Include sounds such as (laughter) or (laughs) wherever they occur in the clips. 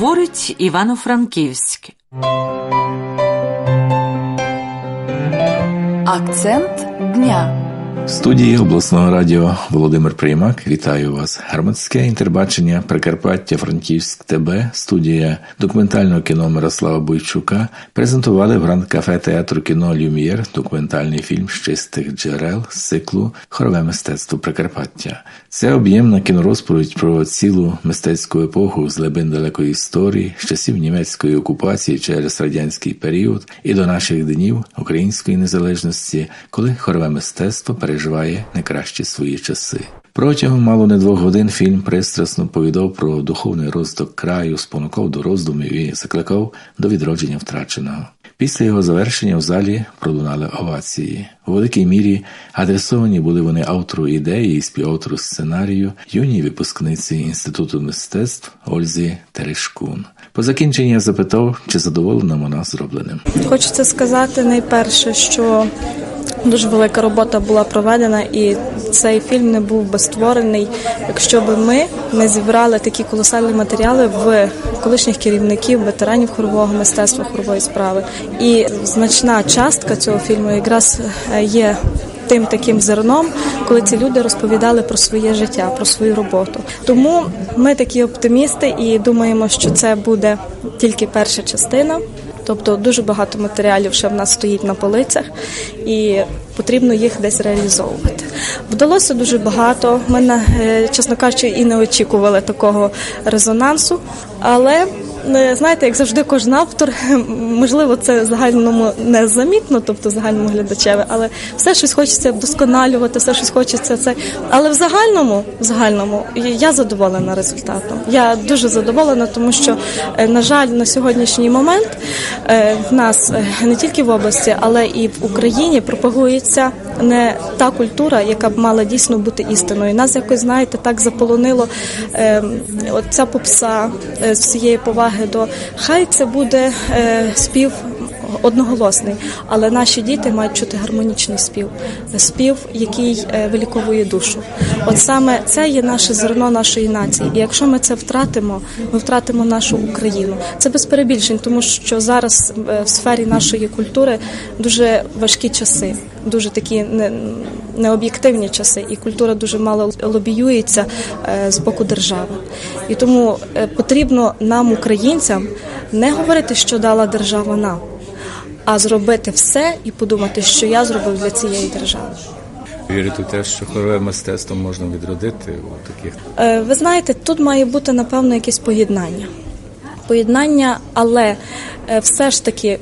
Говорить Івано-Франківськ. Акцент дня. Студії обласного радіо Володимир Приймак. Вітаю вас. Громадське інтербачення Прикарпаття Франківськ ТБ, студія документального кіно Мирослава Бойчука презентували в гранд кафе театру кіно Люм'єр документальний фільм з чистих джерел з циклу Хорове мистецтво Прикарпаття. Це об'ємна кінорозповідь про цілу мистецьку епоху з глибин далекої історії, з часів німецької окупації через радянський період і до наших днів української незалежності, коли хорове мистецтво переживає найкращі свої часи. Протягом мало не двох годин фільм пристрасно повідав про духовний розвиток краю, спонукав до роздумів і закликав до відродження втраченого. Після його завершення в залі пролунали овації. У великій мірі адресовані були вони автору ідеї і співавтору сценарію, юній випускниці інституту мистецтв Ользі Терешкун. По закінченні я запитав, чи задоволена вона зробленим. Хочеться сказати найперше, що дуже велика робота була проведена, і цей фільм не був би створений, якщо б ми не зібрали такі колосальні матеріали в колишніх керівників, ветеранів хорового мистецтва, хорової справи. І значна частка цього фільму якраз е, є. Тим таким зерном, коли ці люди розповідали про своє життя, про свою роботу. Тому ми такі оптимісти і думаємо, що це буде тільки перша частина. Тобто дуже багато матеріалів ще в нас стоїть на полицях, і потрібно їх десь реалізовувати. Вдалося дуже багато. Ми, е, чесно кажучи, і не очікували такого резонансу, але знаєте, як завжди, кожен автор, (laughs) можливо, це загальному не замітно, тобто загальному глядачеві, але все щось хочеться вдосконалювати, все щось хочеться це. Але в загальному, в загальному я задоволена результатом. Я дуже задоволена, тому що, е, на жаль, на сьогоднішній момент в нас не тільки в області, але і в Україні пропагується не та культура, яка б мала дійсно бути істиною. Нас якось знаєте, так заполонило е, ця попса е, з всієї поваги до хай це буде е, спів. Одноголосний, але наші діти мають чути гармонічний спів, спів, який е, виліковує душу. От саме це є наше зерно нашої нації. І якщо ми це втратимо, ми втратимо нашу Україну. Це без перебільшень, тому що зараз е, в сфері нашої культури дуже важкі часи дуже такі не, необ'єктивні часи, і культура дуже мало лобіюється е, з боку держави. І тому потрібно нам, українцям, не говорити, що дала держава нам, а зробити все і подумати, що я зробив для цієї держави. Вірити в те, що хорове мистецтво можна відродити у таких. Е, ви знаєте, тут має бути напевно якесь поєднання. Поєднання, але все ж таки Е,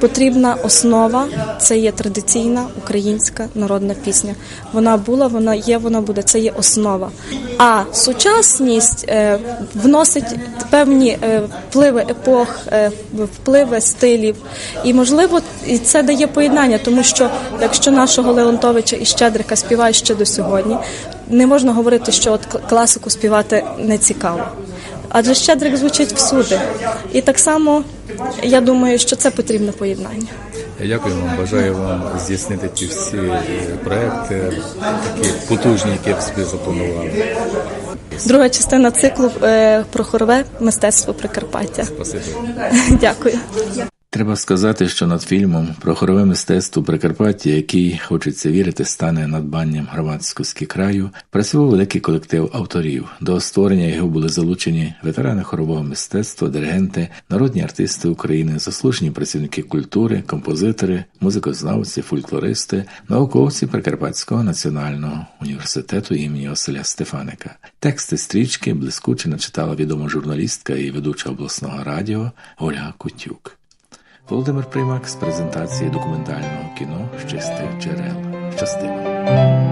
потрібна основа це є традиційна українська народна пісня. Вона була, вона є, вона буде. Це є основа. А сучасність е, вносить певні е, впливи епох, впливи стилів, і можливо, і це дає поєднання, тому що якщо нашого Леонтовича і Щедрика співають ще до сьогодні, не можна говорити, що от класику співати не цікаво. Адже Щедрик звучить всюди, і так само я думаю, що це потрібне поєднання. Дякую вам, бажаю вам здійснити ті всі е, проекти, такі потужні, які ви собі запланували. Друга частина циклу е, про хорове мистецтво Прикарпаття. Спасибо. (laughs) Дякую. Треба сказати, що над фільмом про хорове мистецтво Прикарпаття, який хочеться вірити, стане надбанням громадськості краю, працював великий колектив авторів. До створення його були залучені ветерани хорового мистецтва, диригенти, народні артисти України, заслужені працівники культури, композитори, музикознавці, фольклористи, науковці Прикарпатського національного університету імені Василя Стефаника. Тексти стрічки блискуче начитала відома журналістка і ведуча обласного радіо Ольга Кутюк. Володимир Приймак з презентації документального кіно з чистих джерел. Щастиво!